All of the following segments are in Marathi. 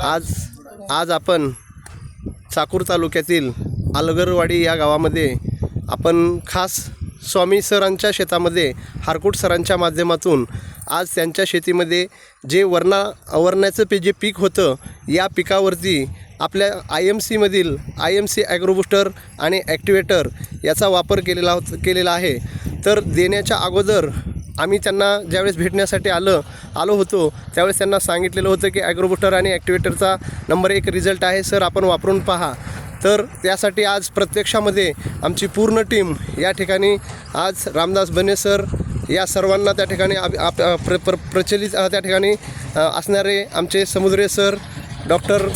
आज आज आपण चाकूर तालुक्यातील अलगरवाडी या गावामध्ये आपण खास स्वामी सरांच्या शेतामध्ये हारकूट सरांच्या माध्यमातून आज त्यांच्या शेतीमध्ये जे वरणा वरण्याचं पे जे पीक होतं या पिकावरती आपल्या I M सीमधील I M C agro booster आणि ॲक्टिवेटर याचा वापर केलेला होत केलेला आहे. तर देण्याच्या अगोदर आम्ही त्यांना ज्यावेळेस भेटण्यासाठी आलं आलो होतो त्यावेळेस त्यांना सांगितलेलं होतं की ॲग्रोबुस्टर आणि ॲक्टिवेटरचा नंबर एक रिझल्ट आहे सर आपण वापरून पहा. तर त्यासाठी आज प्रत्यक्षामध्ये आमची पूर्ण टीम या ठिकाणी आज रामदास बने सर या सर्वांना त्या ठिकाणी आप- आप- प्र प्र प्रचलित त्या ठिकाणी असणारे आमचे Samudre sir doctor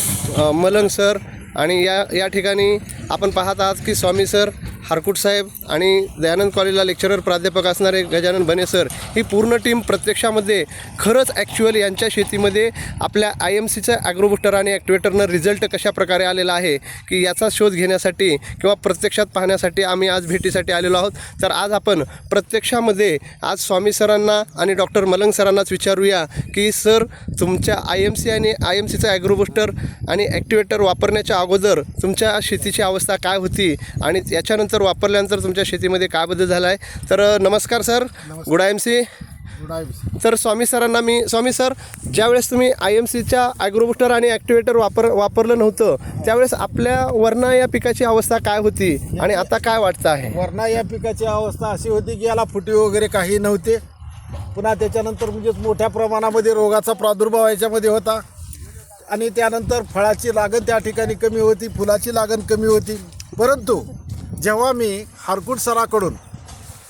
Malang sir आणि या या ठिकाणी आपण पाहत आहात की स्वामी सर हारकुट साहेब आणि दयानंद कॉलेजला लेक्चरर प्राध्यापक असणारे गजानन बने सर ही पूर्ण टीम प्रत्यक्षामध्ये खरंच ॲक्च्युअल यांच्या शेतीमध्ये आपल्या आय एम सीचं ॲग्रोबुस्टर आणि ॲक्टिवेटरनं रिझल्ट कशा प्रकारे आलेला आहे की याचा शोध घेण्यासाठी किंवा प्रत्यक्षात पाहण्यासाठी आम्ही आज भेटीसाठी आलेलो आहोत. तर आज आपण प्रत्यक्षामध्ये आज स्वामी सरांना आणि डॉक्टर मलंग सरांनाच विचारूया की सर तुमच्या आय एम सी आणि आय एम सीचं ॲग्रोबुस्टर आणि ॲक्टिवेटर वापरण्याच्या अगोदर तुमच्या शेतीची अवस्था काय होती आणि याच्यानंतर वापरल्यानंतर तुमच्या शेतीमध्ये काय बदल झाला आहे? तर नमस्कार sir. Good I M C. तर स्वामी सरांना मी स्वामी सर ज्यावेळेस तुम्ही आय एम सीच्या ॲग्रोबुस्टर आणि ॲक्टिवेटर वापर वापरलं नव्हतं त्यावेळेस आपल्या वरणा या पिकाची अवस्था काय होती आणि आता काय वाटतं आहे? वरणा या पिकाची अवस्था अशी होती की याला फुटी वगैरे काही नव्हते. पुन्हा त्याच्यानंतर म्हणजेच मोठ्या प्रमाणामध्ये रोगाचा प्रादुर्भाव याच्यामध्ये होता. आणि त्यानंतर फळाची लागण त्या ठिकाणी कमी होती फुलाची लागण कमी होती. परंतु जेव्हा मी हारकुट सराकडून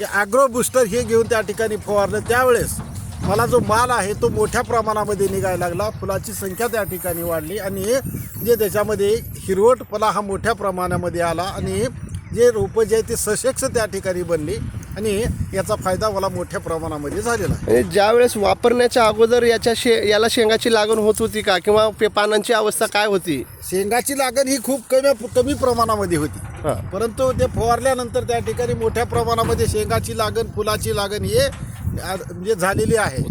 हे ॲग्रो बुस्टर हे घेऊन त्या ठिकाणी फवारलं त्यावेळेस मला जो माल आहे तो मोठ्या प्रमाणामध्ये निघायला लागला. फुलाची संख्या त्या ठिकाणी वाढली आणि जे त्याच्यामध्ये हिरवटपणा हा मोठ्या प्रमाणामध्ये आला आणि जे रोपं जे आहे ते सशक्ष त्या ठिकाणी बनली आणि याचा फायदा मला मोठ्या प्रमाणामध्ये झालेला आहे. आणि ज्यावेळेस वापरण्याच्या अगोदर याच्या शे याला शेंगाची लागण होत होती का? किंवा पे- पानांची अवस्था काय होती? शेंगाची लागण ही खूप कमी कमी प्रमाणामध्ये होती. परंतु ते फवारल्यानंतर त्या ठिकाणी मोठ्या प्रमाणामध्ये शेंगाची लागण फुलाची लागण हे म्हणजे झालेली आहे.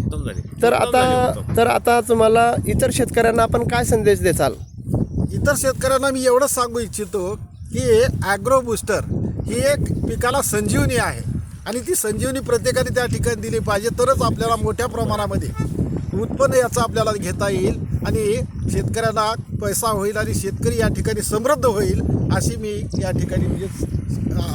तर आता तर आता तुम्हाला इतर शेतकऱ्यांना आपण काय संदेश देचाल इतर शेतकऱ्यांना मी एवढंच सांगू इच्छितो की ॲग्रो बुस्टर ही एक पिकाला संजीवनी आहे. आणि ती संजीवनी प्रत्येकाने त्या ठिकाणी दिली पाहिजे तरच आपल्याला मोठ्या प्रमाणामध्ये उत्पन्न याचं आपल्याला घेता येईल. आणि शेतकऱ्यांना पैसा होईल आणि शेतकरी या ठिकाणी समृद्ध होईल अशी मी या ठिकाणी म्हणजे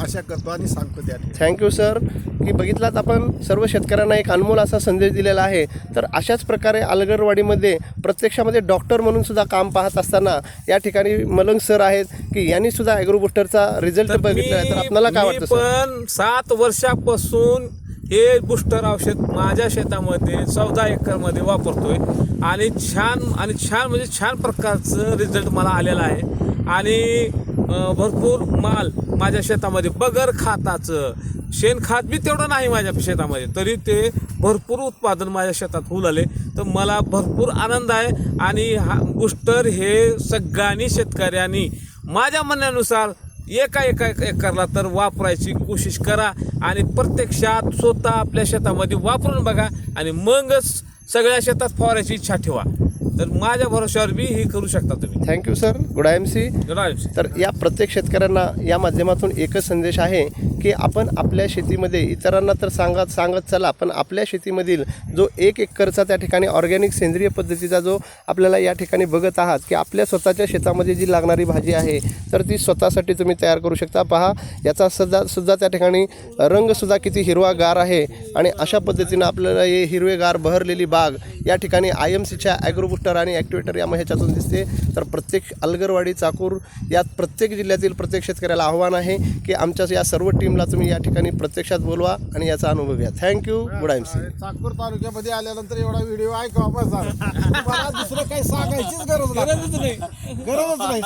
आशा करतो आणि सांगतो त्या थँक्यू सर की बघितलात आपण सर्व शेतकऱ्यांना एक अनमोल असा संदेश दिलेला आहे. तर अशाच प्रकारे अलगरवाडीमध्ये प्रत्यक्षामध्ये डॉक्टर म्हणून सुद्धा काम पाहत असताना या ठिकाणी मलंग सर आहेत की यांनी सुद्धा ॲग्रोबुस्टरचा रिझल्ट बघितला आहे. तर आपल्याला काय वाटतं सर पण सात वर्षापासून हे बुस्टर औषध माझ्या शेतामध्ये चौदा एकरमध्ये वापरतोय. आणि छान आणि छान म्हणजे छान प्रकारचं रिझल्ट मला आलेला आहे. आणि भरपूर माल माझ्या शेतामध्ये बगर खाताचं शेणखत बी तेवढं नाही माझ्या शेतामध्ये तरी ते भरपूर उत्पादन माझ्या शेतात होऊ लागले तर मला भरपूर आनंद आहे. आणि हा बुस्टर हे सगळ्यांनी शेतकऱ्यांनी माझ्या म्हणण्यानुसार एका एका एकरला तर वापरायची कोशिश करा आणि प्रत्यक्षात स्वतः आपल्या शेतामध्ये वापरून बघा आणि मगच सगळ्या शेतात फवारायची इच्छा ठेवा. तर माझ्या भरोश्यावर बी हे करू शकता तुम्ही. Thank you sir good I M C. तर या प्रत्येक शेतकऱ्यांना या माध्यमातून एकच संदेश आहे की आपण आपल्या शेतीमध्ये इतरांना तर सांगत सांगत चला पण आपल्या शेतीमधील जो एक एकरचा त्या ठिकाणी ऑर्गॅनिक सेंद्रिय पद्धतीचा जो आपल्याला या ठिकाणी बघत आहात की आपल्या स्वतःच्या शेतामध्ये जी लागणारी भाजी आहे तर ती स्वतःसाठी तुम्ही तयार करू शकता. पहा याचा सुद्धा सुद्धा त्या ठिकाणी रंगसुद्धा किती हिरवागार आहे आणि अशा पद्धतीनं आपल्याला हे हिरवेगार बहरलेली बाग या ठिकाणी आय एम सीच्या ॲग्रोबुस्टर आणि ॲक्टिवेटर या ह्याच्यातून दिसते. तर प्रत्येक अलगरवाडी चाकूर यात प्रत्येक जिल्ह्यातील प्रत्येक शेतकऱ्याला आव्हान आहे की आमच्या या सर्व टीमला तुम्ही या ठिकाणी प्रत्यक्षात बोलवा आणि याचा अनुभव घ्या. Thank you good I C Chakur तालुक्यामध्ये आल्यानंतर एवढा व्हिडिओ ऐका बस. दुसरं काही सांगायचीच गरज गरजच नाही. गरजच नाही.